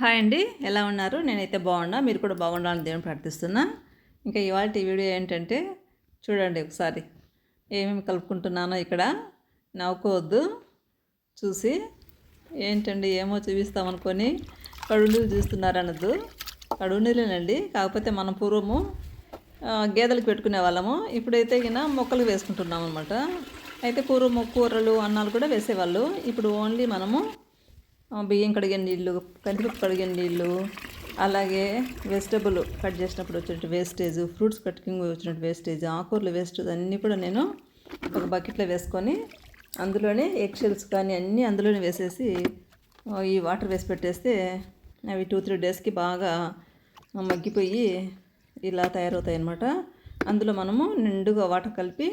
Hi అండి. ఎలా ఉన్నారు? నేనైతే బాగున్నా. మీరు కూడా బాగుండాలని దేవుని ప్రార్థిస్తున్నా. ఇంకా ఇవాళ వీడియో ఏంటంటే చూడండి ఒకసారి. ఏమేమి కలుపుకుంటున్నానో ఇక్కడ నవ్వుకోవద్దు. చూసి ఏంటండి ఏమో చూపిస్తామనుకొని కడునీళ్ళు చూస్తున్నారనద్దు కడునీళ్ళేనండి. కాకపోతే మనం పూర్వము గేదెలకు పెట్టుకునే వాళ్ళము. ఇప్పుడైతే గిన మొక్కలు వేసుకుంటున్నాం అనమాట అయితే పూర్వము కూరలు అన్నాలు కూడా వేసేవాళ్ళు. ఇప్పుడు ఓన్లీ మనము బియ్యం కడిగిన నీళ్ళు కందిపప్పు కడిగిన నీళ్ళు అలాగే వెజిటబుల్ కట్ చేసినప్పుడు వచ్చినట్టు వేస్టేజ్ ఫ్రూట్స్ కటింగ్ వచ్చినట్టు వేస్టేజ్ ఆకూరలు వేస్టేజ్ అన్నీ కూడా నేను ఒక బకెట్లో వేసుకొని అందులోనే ఎగ్షెల్స్ కానీ అన్నీ అందులోనే వేసేసి ఈ వాటర్ వేసి పెట్టేస్తే అవి టూ త్రీ డేస్కి బాగా మగ్గిపోయి ఇలా తయారవుతాయి అన్నమాట అందులో మనము నిండుగా వాటర్ కలిపి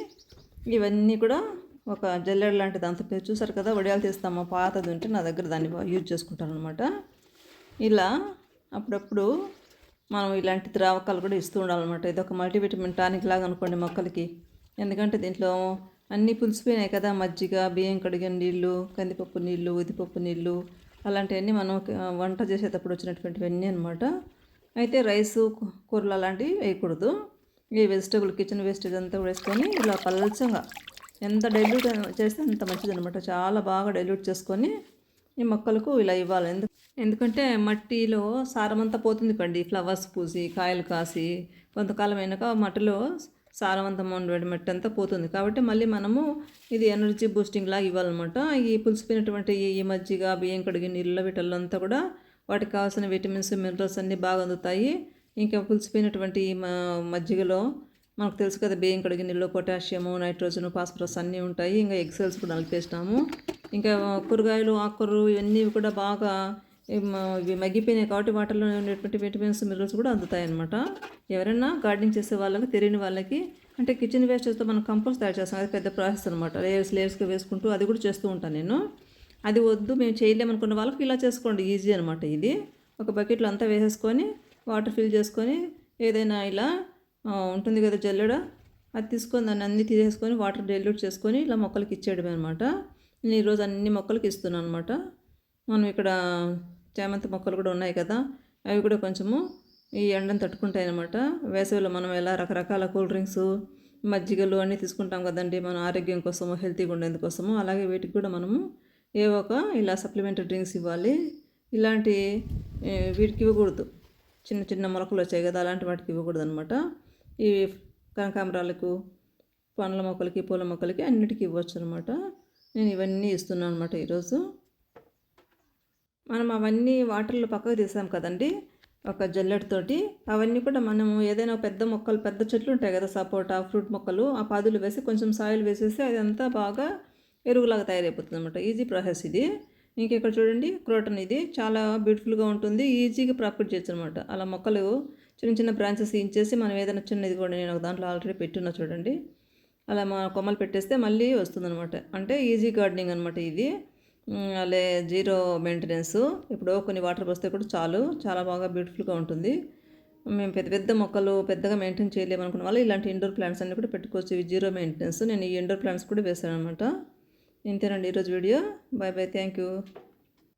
ఇవన్నీ కూడా ఒక జల్లెడ లాంటి దాంతో మీరు చూసారు కదా వడియాలు తీస్తాము పాతది ఉంటే నా దగ్గర దాన్ని బాగా యూజ్ చేసుకుంటాను అనమాట ఇలా అప్పుడప్పుడు మనం ఇలాంటి ద్రావకాలు కూడా ఇస్తూ ఉండాలన్నమాట. ఇది ఒక మల్టీవిటమిన్ టానిక్ లాగా అనుకోండి మొక్కలకి. ఎందుకంటే దీంట్లో అన్నీ పులిసిపోయినాయి కదా మజ్జిగ బియ్యం కడిగిన నీళ్ళు కందిపప్పు నీళ్ళు ఉదిపప్పు నీళ్ళు అలాంటివన్నీ మనం వంట చేసేటప్పుడు వచ్చినటువంటివన్నీ అనమాట అయితే రైసు కూరలు అలాంటివి వేయకూడదు. ఈ వెజిటబుల్ కిచెన్ వేస్టేజ్ అంతా కూడా వేసుకొని ఇలా పల్చంగా ఎంత డైల్యూట్ చేస్తే అంత మంచిది అనమాట చాలా బాగా డైల్యూట్ చేసుకొని ఈ మొక్కలకు ఇలా ఇవ్వాలి. ఎందుకు ఎందుకంటే మట్టిలో సారం అంతా పోతుంది కండి. ఫ్లవర్స్ పూసి కాయలు కాసి కొంతకాలం అయినాక మట్టిలో సారవంతం ఉండేటువంటి మట్టి అంతా పోతుంది. కాబట్టి మళ్ళీ మనము ఇది ఎనర్జీ బూస్టింగ్ లాగా ఇవ్వాలన్నమాట. ఈ పులిసిపోయినటువంటి ఈ మజ్జిగ బియ్యం కడిగి నీళ్ళ వీటల్లో అంతా కూడా వాటికి కావాల్సిన విటమిన్స్ మినరల్స్ అన్నీ బాగా అందుతాయి. ఇంకా పులిసిపోయినటువంటి ఈ మజ్జిగలో మనకు తెలుసు కదా బియ్యం కడిగి నీళ్ళు పొటాషియము నైట్రోజన్ ఫాస్ఫరస్ అన్నీ ఉంటాయి. ఇంకా ఎగ్సెల్స్ కూడా కలిపేసినాము ఇంకా కూరగాయలు ఆకుకూరలు ఇవన్నీ కూడా బాగా ఇవి మగ్గిపోయినాయి కాబట్టి వాటిలో ఉండేటువంటి విటమిన్స్ మినరల్స్ కూడా అందుతాయి ఎవరైనా గార్డెనింగ్ చేసే వాళ్ళకి తెలియని వాళ్ళకి అంటే కిచెన్ వేస్టేజ్తో మనం కంపోస్ట్ తయారు చేస్తాం. అది పెద్ద ప్రాసెస్ అనమాట లేయర్స్ లేయర్స్గా వేసుకుంటూ అది కూడా చేస్తూ ఉంటాను నేను. అది వద్దు మేము చేయలేమనుకున్న వాళ్ళకి ఇలా చేసుకోండి. ఈజీ అనమాట ఇది. ఒక బకెట్లో అంతా వేసేసుకొని వాటర్ ఫిల్ చేసుకొని ఏదైనా ఇలా ఉంటుంది కదా జల్లెడ. అది తీసుకొని దాన్ని అన్ని తీసేసుకొని వాటర్ డైల్యూట్ చేసుకొని ఇలా మొక్కలకి ఇచ్చేయడమే అనమాట నేను ఈరోజు అన్ని మొక్కలకి ఇస్తున్నాను అనమాట మనం ఇక్కడ చామంతి మొక్కలు కూడా ఉన్నాయి కదా అవి కూడా కొంచెము ఈ ఎండను తట్టుకుంటాయి అనమాట వేసవిలో మనం ఎలా రకరకాల కూల్ డ్రింక్స్ మజ్జిగలు అన్నీ తీసుకుంటాం కదండి మన ఆరోగ్యం కోసము హెల్తీగా ఉండేందుకోసము అలాగే వీటికి కూడా మనము ఏ ఒక ఇలా సప్లిమెంటరీ డ్రింక్స్ ఇవ్వాలి. ఇలాంటి వీటికి ఇవ్వకూడదు. చిన్న చిన్న మొలకలు వచ్చాయి కదా అలాంటి వాటికి ఇవ్వకూడదు అనమాట ఈ కనకాంబరాలకు పండ్ల మొక్కలకి పూల మొక్కలకి అన్నిటికీ ఇవ్వచ్చు అనమాట నేను ఇవన్నీ ఇస్తున్నాను అనమాట ఈరోజు. మనం అవన్నీ వాటర్లో పక్కకు తీసాం కదండి ఒక జల్లెడతోటి అవన్నీ కూడా మనము ఏదైనా పెద్ద మొక్కలు పెద్ద చెట్లు ఉంటాయి కదా సపోటా ఫ్రూట్ మొక్కలు ఆ పాదులు వేసి కొంచెం సాయిల్ వేసేసి అదంతా బాగా ఎరువులాగా తయారైపోతుంది అనమాట ఈజీ ప్రాసెస్ ఇది. ఇంకెక్కడ చూడండి క్రోటన్ ఇది. చాలా బ్యూటిఫుల్గా ఉంటుంది ఈజీగా ప్రాపర్ట్ చేయొచ్చు అనమాట అలా మొక్కలు చిన్న చిన్న బ్రాంచెస్ ఇచ్చేసి మనం ఏదైనా చిన్నది కూడా నేను ఒక దాంట్లో ఆల్రెడీ పెట్టున్నా చూడండి. అలా మా కొమ్మలు పెట్టేస్తే మళ్ళీ వస్తుందన్నమాట. అంటే ఈజీ గార్డెనింగ్ అనమాట ఇది. ఉమ్, అలే జీరో మెయింటెనెన్స్. ఇప్పుడు కొన్ని వాటర్ పోస్తే కూడా చాలు. చాలా బాగా బ్యూటిఫుల్గా ఉంటుంది. మేము పెద్ద పెద్ద మొక్కలు పెద్దగా మెయింటైన్ చేయలేమనుకున్న వాళ్ళు ఇలాంటి ఇండోర్ ప్లాంట్స్ అన్ని కూడా పెట్టుకోవచ్చు. ఇవి జీరో మెయింటెనెన్స్. నేను ఈ ఇండోర్ ప్లాంట్స్ కూడా వేసాను అనమాట ఇంతేనండి ఈరోజు video. Bye bye thank you.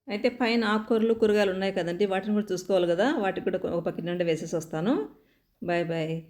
అయితే పైన ఆకుకూరలు కూరగాయలు ఉన్నాయి కదండి వాటిని కూడా చూసుకోవాలి కదా. వాటికి కూడా ఒక పక్కన నుండి వేసేసి వస్తాను. Bye bye.